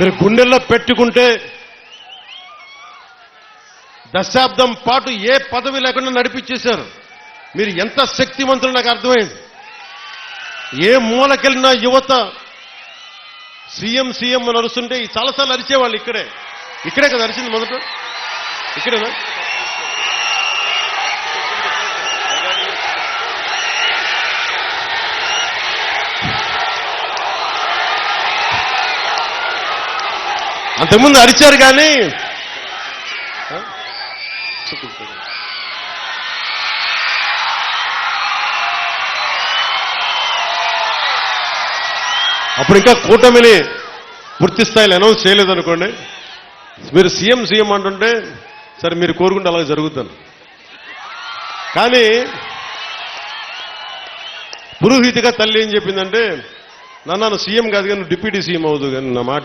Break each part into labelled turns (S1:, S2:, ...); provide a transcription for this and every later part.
S1: మీరు గుండెల్లో పెట్టుకుంటే దశాబ్దం పాటు ఏ పదవి లేకుండా నడిపించేశారు. మీరు ఎంత శక్తివంతులు నాకు అర్థమైంది. ఏ మూలకెళ్ళిన యువత సీఎం సీఎం అని అరుస్తుంటే ఈ చాలాసార్లు అరిచేవాళ్ళు ఇక్కడే. ఇక్కడే కదా అరిచింది మొదట? ఇక్కడేనా? అంతకుముందు అరిచారు కానీ. అప్పుడు ఇంకా కూటమిని పూర్తి స్థాయిలో అనౌన్స్ చేయలేదనుకోండి మీరు సీఎం సీఎం అంటుంటే సరే మీరు కోరుకుంటే అలాగే జరుగుతాను కానీ పురోహితిగా తల్లి ఏం చెప్పిందంటే నాన్న సీఎం కాదు కానీ నువ్వు డిప్యూటీ సీఎం అవుదు కానీ నా మాట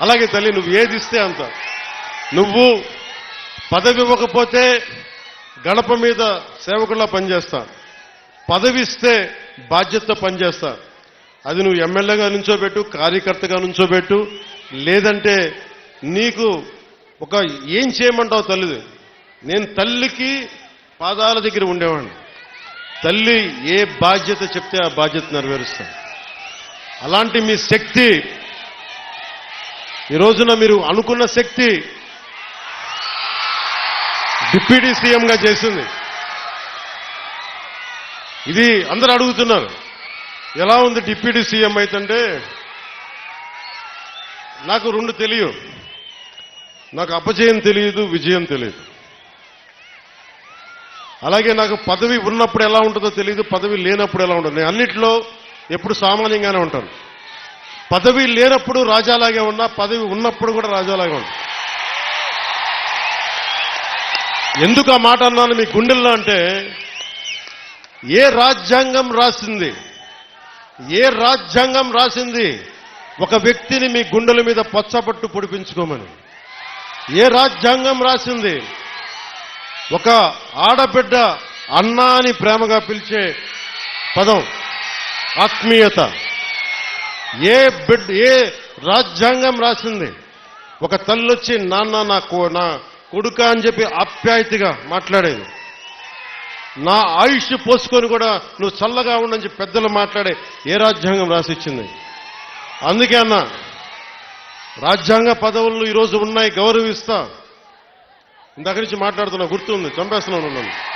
S1: అలాగే తల్లి నువ్వు ఏది ఇస్తే అంత. నువ్వు పదవి ఇవ్వకపోతే గడప మీద సేవకుల్లా పనిచేస్తా. పదవి ఇస్తే బాధ్యతతో పనిచేస్తా. అది నువ్వు ఎమ్మెల్యేగా నుంచోబెట్టు కార్యకర్తగా నుంచోబెట్టు లేదంటే నీకు ఒక ఏం చేయమంటావు తల్లిది? నేను తల్లికి పాదాల దగ్గర ఉండేవాడిని. తల్లి ఏ బాధ్యత చెప్తే ఆ బాధ్యత నెరవేరుస్తాను. అలాంటి మీ శక్తి ఈ రోజున మీరు అనుకున్న శక్తి డిప్యూటీ సీఎంగా చేసింది. ఇది అందరూ అడుగుతున్నారు ఎలా ఉంది డిప్యూటీ సీఎం అయితే నాకు రెండు తెలియదు నాకు అపజయం తెలియదు విజయం తెలియదు. అలాగే నాకు పదవి ఉన్నప్పుడు ఎలా ఉంటుందో తెలియదు పదవి లేనప్పుడు ఎలా ఉంటుంది. నేను అన్నిట్లో ఎప్పుడు సామాన్యంగానే ఉంటాను. పదవి లేనప్పుడు రాజాలాగే ఉన్నా పదవి ఉన్నప్పుడు కూడా రాజాలాగే ఉన్నా ఎందుకు ఆ మాట అన్నాను మీ గుండెల్లో అంటే ఏ రాజ్యాంగం రాసింది ఏ రాజ్యాంగం రాసింది ఒక వ్యక్తిని మీ గుండెల మీద పచ్చబట్టు పొడిపించుకోమని. ఏ రాజ్యాంగం రాసింది ఒక ఆడబిడ్డ అన్నా అని ప్రేమగా పిలిచే పదం ఆత్మీయత. ఏ బిడ్ ఏ రాజ్యాంగం రాసింది? ఒక తల్లొచ్చి నాన్న నా కో- నా కొడుక అని చెప్పి ఆప్యాయతగా మాట్లాడేది. నా ఆయుష్ పోసుకొని కూడా నువ్వు చల్లగా ఉండని చెప్పి పెద్దలు మాట్లాడే ఏ రాజ్యాంగం రాసిచ్చింది? అందుకే అన్న రాజ్యాంగ పదవులు ఈరోజు ఉన్నాయి గౌరవిస్తా. ఇందాక నుంచి మాట్లాడుతున్నా గుర్తుంది చంపేస్తున్నాను నన్ను.